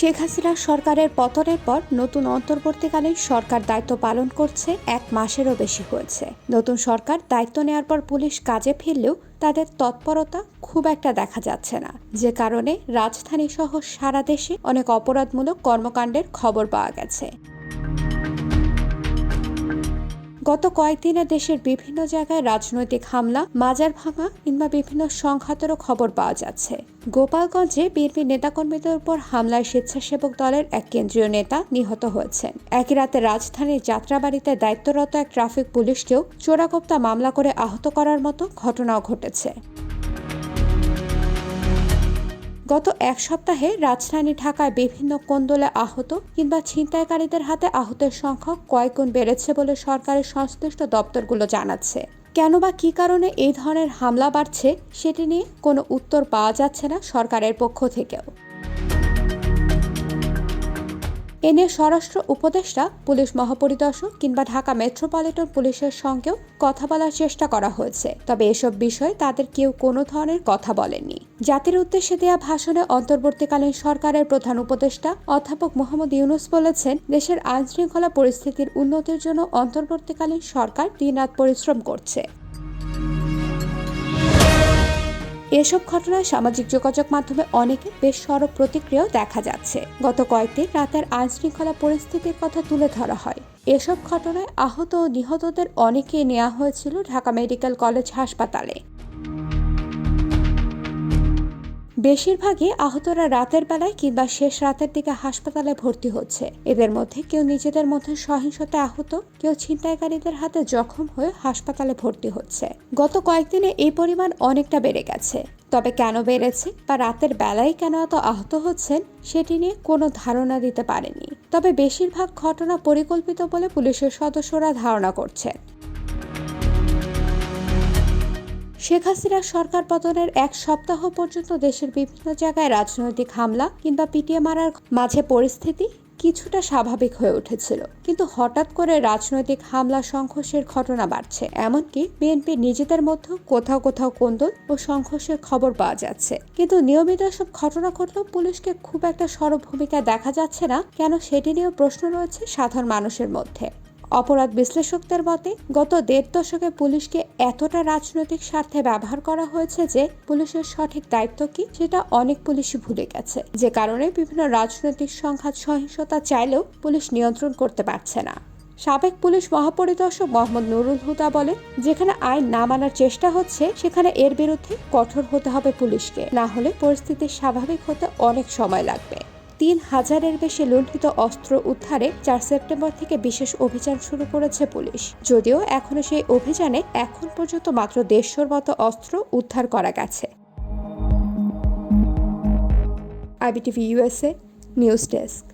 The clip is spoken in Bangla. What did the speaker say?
শেখ হাসিনা সরকারের পতনের পর নতুন অন্তর্বর্তীকালীন সরকার দায়িত্ব পালন করছে এক মাসেরও বেশি হয়েছে। নতুন সরকার দায়িত্ব নেওয়ার পর পুলিশ কাজে ফিরলেও তাদের তৎপরতা খুব একটা দেখা যাচ্ছে না। যে কারণে রাজধানী সহ সারা দেশে অনেক অপরাধমূলক কর্মকাণ্ডের খবর পাওয়া গেছে। গত কয়েকদিনে দেশের বিভিন্ন জায়গায় রাজনৈতিক হামলা, মাজার ভাঙা কিংবা বিভিন্ন সংঘাতেরও খবর পাওয়া যাচ্ছে। গোপালগঞ্জে বিএনপি নেতাকর্মীদের উপর হামলায় স্বেচ্ছাসেবক দলের এক কেন্দ্রীয় নেতা নিহত হয়েছেন। একই রাতে রাজধানীর যাত্রাবাড়িতে দায়িত্বরত এক ট্রাফিক পুলিশকেও চোরাকোপ্তা মামলা করে আহত করার মতো ঘটনাও ঘটেছে। গত এক সপ্তাহে রাজধানী ঢাকায় বিভিন্ন কোন্দলে আহত কিংবা ছিনতাইকারীদের হাতে আহতের সংখ্যা কয়েক গুণ বেড়েছে বলে সরকারের সংশ্লিষ্ট দপ্তরগুলো জানাচ্ছে। কেন বা কী কারণে এই ধরনের হামলা বাড়ছে, সেটি নিয়ে কোনো উত্তর পাওয়া যাচ্ছে না সরকারের পক্ষ থেকেও। এ নিয়ে স্বরাষ্ট্র উপদেষ্টা, পুলিশ মহাপরিদর্শক কিংবা ঢাকা মেট্রোপলিটন পুলিশের সঙ্গেও কথা বলার চেষ্টা করা হয়েছে। তবে এসব বিষয়ে তাদের কেউ কোনো ধরনের কথা বলেননি। জাতির উদ্দেশ্যে দেয়া ভাষণে অন্তর্বর্তীকালীন সরকারের প্রধান উপদেষ্টা অধ্যাপক মোহাম্মদ ইউনুস বলেছেন, দেশের আইন শৃঙ্খলা পরিস্থিতির উন্নতির জন্য অন্তর্বর্তীকালীন সরকার দিনরাত পরিশ্রম করছে। এসব ঘটনায় সামাজিক যোগাযোগ মাধ্যমে অনেকে বেশ সরব প্রতিক্রিয়াও দেখা যাচ্ছে। গত কয়েকদিন রাতের আইনশৃঙ্খলা পরিস্থিতির কথা তুলে ধরা হয়। এসব ঘটনায় আহত ও নিহতদের অনেকে নেওয়া হয়েছিল ঢাকা মেডিকেল কলেজ হাসপাতালে। বেশিরভাগই আহতরা রাতের বেলায় কিংবা শেষ রাতের দিকে হাসপাতালে ভর্তি হচ্ছে। এদের মধ্যে কেউ নিজেদের মধ্যে সহিংসতায় আহত, কেউ ছিনতাইকারীদের হাতে জখম হয়ে হাসপাতালে ভর্তি হচ্ছে। গত কয়েকদিনে এই পরিমাণ অনেকটা বেড়ে গেছে। তবে কেন বেড়েছে বা রাতের বেলায় কেন এত আহত হচ্ছেন সেটি নিয়ে কোনো ধারণা দিতে পারেনি। তবে বেশিরভাগ ঘটনা পরিকল্পিত বলে পুলিশের সদস্যরা ধারণা করছেন। শেখ হাসিনার সরকার পতনের এক সপ্তাহ পর্যন্ত দেশের বিভিন্ন জায়গায় রাজনৈতিক হামলা কিংবা পিটিয়ে মারার মাঝে পরিস্থিতি কিছুটা স্বাভাবিক হয়ে উঠেছিল। কিন্তু হঠাৎ করে রাজনৈতিক হামলা সংঘর্ষের ঘটনা বাড়ছে। এমনকি বিএনপি নিজেদের মধ্যে কোথাও কোথাও কোন্দল ও সংঘর্ষের খবর পাওয়া যাচ্ছে। কিন্তু নিয়মিত সব ঘটনা ঘটলেও পুলিশকে খুব একটা সরব ভূমিকা দেখা যাচ্ছে না। কেন সেটি নিয়েও প্রশ্ন রয়েছে সাধারণ মানুষের মধ্যে। অপরাধ বিশ্লেষকদের মতে, গত দেড় দশকে পুলিশকে এতটা রাজনৈতিক স্বার্থে ব্যবহার করা হয়েছে যে পুলিশের সঠিক দায়িত্ব কি, সেটা অনেক পুলিশই ভুলে গেছে। যে কারণে বিভিন্ন রাজনৈতিক সংঘাত সহিংসতা চাইলেও পুলিশ নিয়ন্ত্রণ করতে পারছে না। সাবেক পুলিশ মহাপরিদর্শক মোহাম্মদ নুরুল হুদা বলেন, যেখানে আইন না মানার চেষ্টা হচ্ছে, সেখানে এর বিরুদ্ধে কঠোর হতে হবে পুলিশকে। না হলে পরিস্থিতি স্বাভাবিক হতে অনেক সময় লাগবে। তিন হাজারের বেশি লুণ্ঠিত অস্ত্র উদ্ধারে চার সেপ্টেম্বর থেকে বিশেষ অভিযান শুরু করেছে পুলিশ। যদিও এখনও সেই অভিযানে এখন পর্যন্ত মাত্র দেড়শোর মতো অস্ত্র উদ্ধার করা গেছে। IBTV USA news desk.